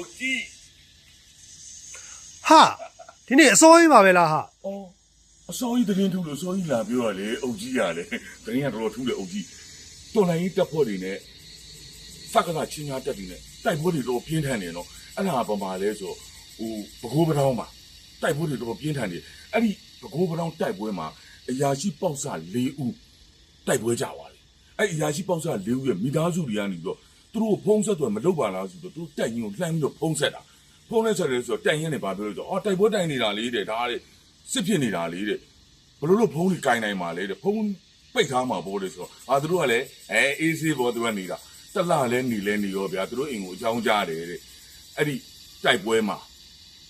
အုတ်ကြီးဟာဒီနေ့အစိုးရပါပဲလားဟာအော်အစောကြီးသတင်းထူလို့စောကြီးလာပြောရလေအုတ်ကြီးရလေသတင်းကတော်တော်ထူတယ်အုတ်ကြီးတော်လိုင်းကြီးတက်ဖို့တွေနဲ့စက္ကသချင်းညာတက်တွေနဲ့တိုက်ပွဲတွေတော့ပြင်းထန်နေနော်အဲ့ဒါဘာမှလဲဆိုဟိုဘကိုးပတောင်းမှာတိုက်ပွဲတွေတော့ပြင်းထန်နေအဲ့ဒီဘကိုးပတောင်းတိုက်ပွဲမှာအရာရှိပေါက်စ၄ဦးတိုက်ပွဲကြသွားတယ်အဲ့အရာရှိပေါက်စ၄ဦးရဲ့မိသားစုတွေကနေပြီးတော့ သူတို့ဖုံးဆက်တယ်မလုပ်ပါလားဆိုတော့သူတိုက်ရင်ကိုလှမ်းပြီးတော့ဖုံးဆက်တာဖုန်းနဲ့ဆက်တယ်ဆိုတော့တိုင်ရင်နေပါပြောလို့ဆိုအော်တိုက်ပွဲတိုင်နေတာလေးတဲ့ဒါတဲ့စစ်ဖြစ်နေတာလေးတဲ့ဘလို့လို့ဖုန်းကြီးကင်နိုင်မှာလေတဲ့ဖုန်းပိတ်ထားမှာပို့တယ်ဆိုတော့အာသူတို့ကလည်းအဲအေးဆေးပေါ်သူကနေတာတက်လာလဲနေလဲနေရောဗျာသူတို့အိမ်ကိုအကြောင်းကြားတယ်တဲ့အဲ့ဒီတိုက်ပွဲမှာ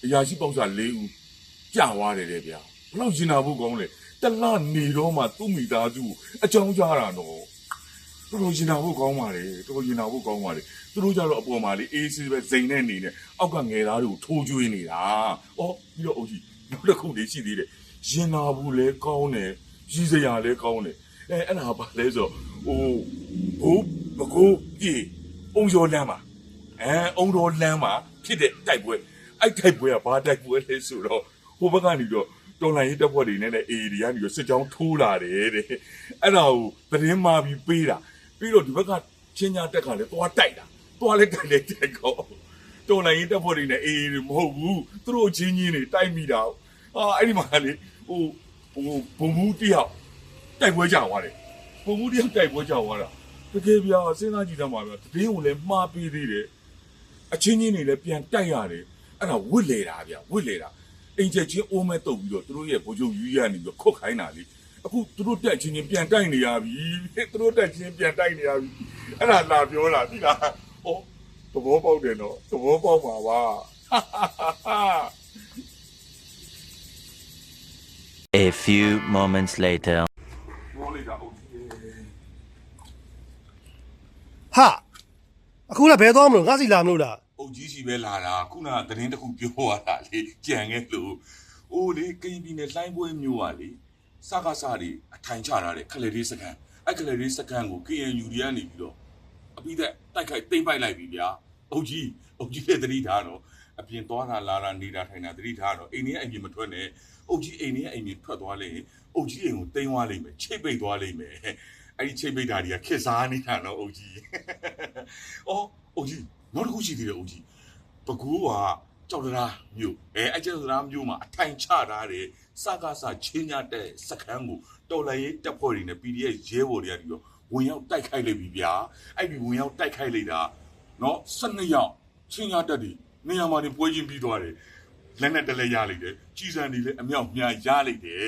အရာရှိပေါက်စား၄ဦးကြာသွားတယ်တဲ့ဗျာဘလို့ရင်နာဖို့ကောင်းလဲတက်လာနေတော့မှသူ့မိသားစုကိုအကြောင်းကြားတာတော့ တော်တော်ရင်နာဖို့ကောင်းပါလေတော်တော်ရင်နာဖို့ကောင်းပါလေသူတို့ကြတော့အပေါ်မှာလေအေးဆေးပဲဇိမ်နဲ့နေနေအောက်ကငယ်သားတွေကိုထိုးကျွေးနေတာဩပြီးတော့အုတ်ကြီးနောက်တစ်ခုလေးရှိသေးတယ်ရင်နာဖို့လည်းကောင်းတယ်ရည်စရာလည်းကောင်းတယ်အဲအဲ့ဒါပါလဲဆိုဟိုဘိုးဘကိုးပြေအုံရောလမ်းမှာအဲအုံတော်လမ်းမှာဖြစ်တဲ့တိုက်ပွဲအဲ့တိုက်ပွဲကဘာတိုက်ပွဲလဲဆိုတော့ဟိုဘက်ကနေတော့တော်လိုင်းရေးတပ်ဖွဲ့တွေနဲ့လည်းအေဒီကနေပြီးစစ်ကြောင်းထိုးလာတယ်တဲ့အဲ့ဒါကိုသတင်းမှာပြီးပေးတာ ပြီးတော့ဒီဘက်ကချင်းညာတက်ကလည်းသွားတိုက်တာသွားလည်းတိုက်လည်းတိုက်ကောတော်လိုင်းရင်တက်ဖို့တွေနဲ့အေးမဟုတ်ဘူးသူတို့ချင်းချင်းတွေတိုက်မိတာဟာအဲ့ဒီမှာလေဟိုဟိုဘုံမှုတယောက်တိုက်ပွဲကြသွားတယ်ဘုံမှုတယောက်တိုက်ပွဲကြသွားတာတကယ်ပြာစဉ်းစားကြည့်တော့မှာဗျတည်င်းကိုလည်းမှားပေးသေးတယ်အချင်းချင်းတွေလည်းပြန်တိုက်ရတယ်အဲ့ဒါဝစ်လေတာဗျဝစ်လေတာအင်ဂျက်ချင်းအိုးမဲတုတ်ပြီးတော့သူတို့ရဲ့ဘိုးချုပ်ယူရနေပြီးတော့ခုတ်ခိုင်းတာလေ အခုသူတို့တက်ချင်းချင်းပြန်တိုက်နေရပြီသူတို့တက်ချင်းပြန်တိုက်နေရပြီအဲ့ဒါလာပြောတာသိလားဩသဘောပေါက်တယ်နော်သဘောပေါက်ပါပါ A few moments later. ဘောလိုက်တာဟုတ်ပြီဟာအခုလည်းဘယ်သွားမလို့ငါစီလာမလို့လားအုတ်ကြီးစီပဲလာတာခုနကသတင်းတစ်ခုပြောရတာလေကြံခဲ့လို့အိုးလေကရင်ပြည်နယ်လှိုင်းပွဲမျိုးပါလေ စကားစားတွေအထိုင်ချထားတဲ့ခလေလေးစကန်အဲ့ခလေလေးစကန်ကို KNU တွေကနေပြီးတော့အပြီးသက်တိုက်ခိုက်တိမ့်ပိုက်လိုက်ပြီဗျာအုတ်ကြီးအုတ်ကြီးလည်းသတိထားတော့အပြင်သွားတာလာတာနေတာထိုင်တာသတိထားတော့အိမ်ကြီးအပြင်မထွက်နဲ့အုတ်ကြီးအိမ်ကြီးအိမ်ကြီးထွက်သွားလေအုတ်ကြီးအိမ်ကိုတိမ့်သွားလိမ့်မယ်ချိတ်ပိတ်သွားလိမ့်မယ်အဲ့ဒီချိတ်ပိတ်တာတွေကခက်စားနေတာနော်အုတ်ကြီးအော်အုတ်ကြီးနောက်တစ်ခုရှိသေးတယ်အုတ်ကြီးပကူက ကြောက်တရားမြို့အဲအကြောက်တရားမြို့မှာအထိုင်ချထားတဲ့စကားစချင်းညတဲ့စခန်းကိုတော်လိုင်းရေးတပ်ဖွဲ့တွေနဲ့ PDF ရဲဘော်တွေကပြီးတော့ဝင်ရောက်တိုက်ခိုက်လိုက်ပြီဗျာအဲ့ဒီဝင်ရောက်တိုက်ခိုက်လိုက်တာနော်12ယောက်ချင်းညတက်တွေနေရာမှာနေပွဲချင်းပြီးသွားတယ်လက်နဲ့တလဲရလိုက်တယ်ကြီးစံတွေလည်းအမြောက်များရလိုက်တယ်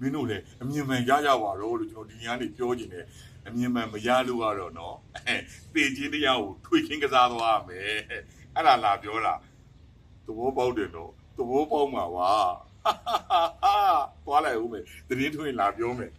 မင်းတို့လည်းအမြင်မှန်ရရပါတော့လို့ကျွန်တော်ဒီညနေပြောခြင်းတယ်အမြင်မှန်မရလို့ကတော့နော်အဲတေချင်းတရားကိုထွေခင်းကစားသွားမယ်အဲ့ဒါလာပြောတာ သဘောပေါက်တယ်တော့သဘောပေါက်မှာပါသွားလိုက်ဦးမယ်တရင်ထွင်လာပြောမယ်